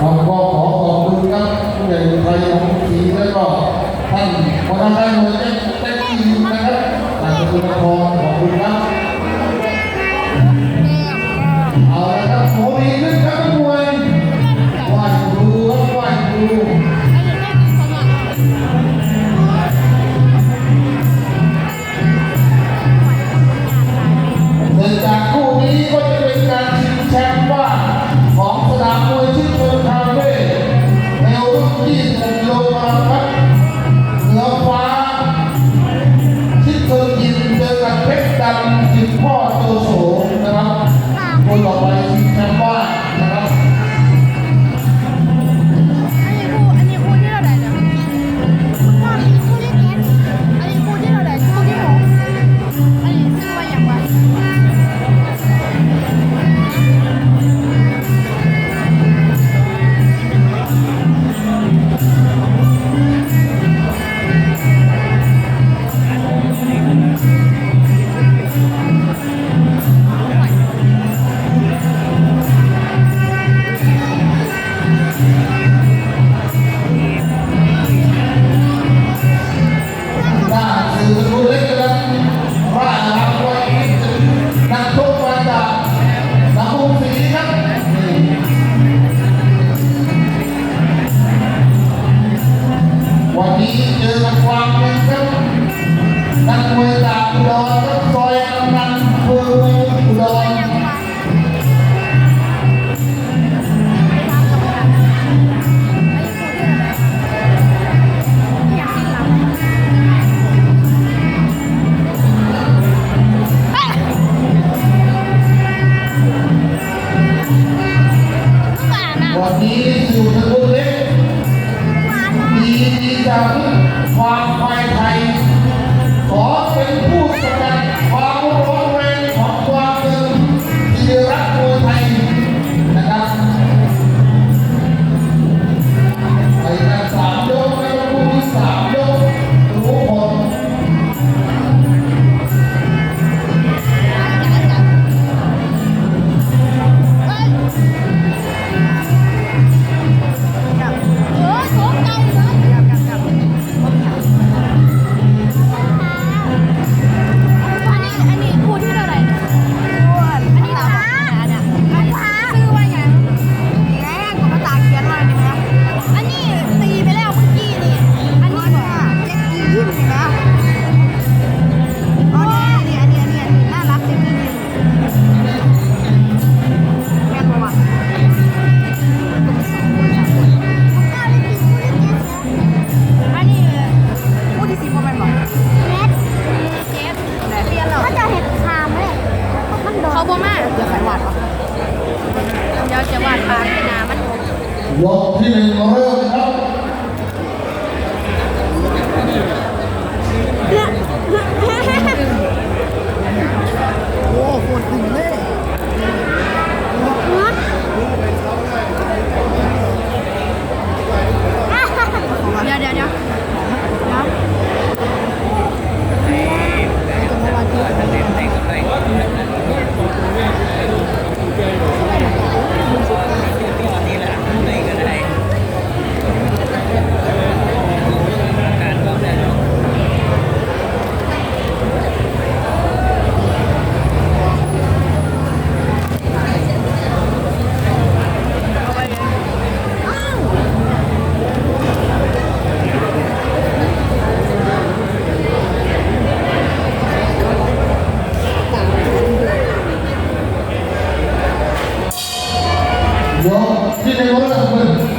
ผมก็ขอขอบคุณครับผู้ใหญ่ไทยของทีแล้วก็ท่านคณะนักมวย ขอเป็นผู้แสดงความ ഇതിൽ 와, 이제 내가 원하는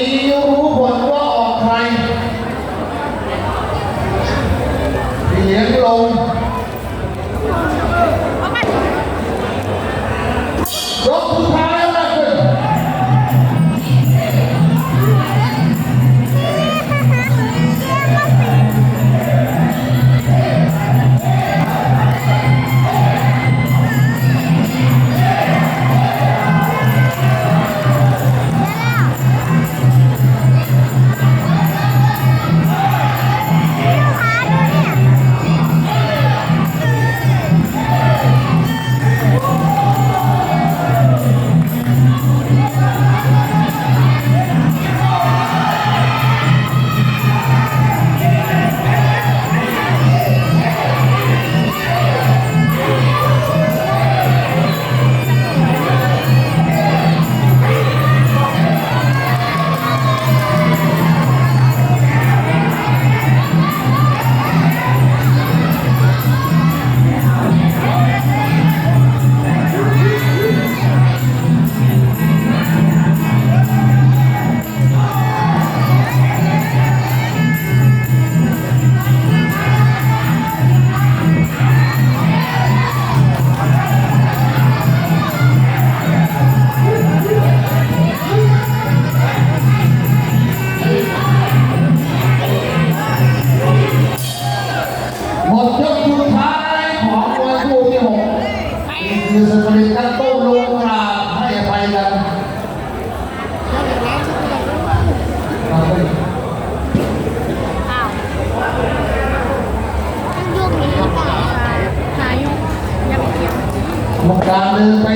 meio กรรมการหนึ่งไป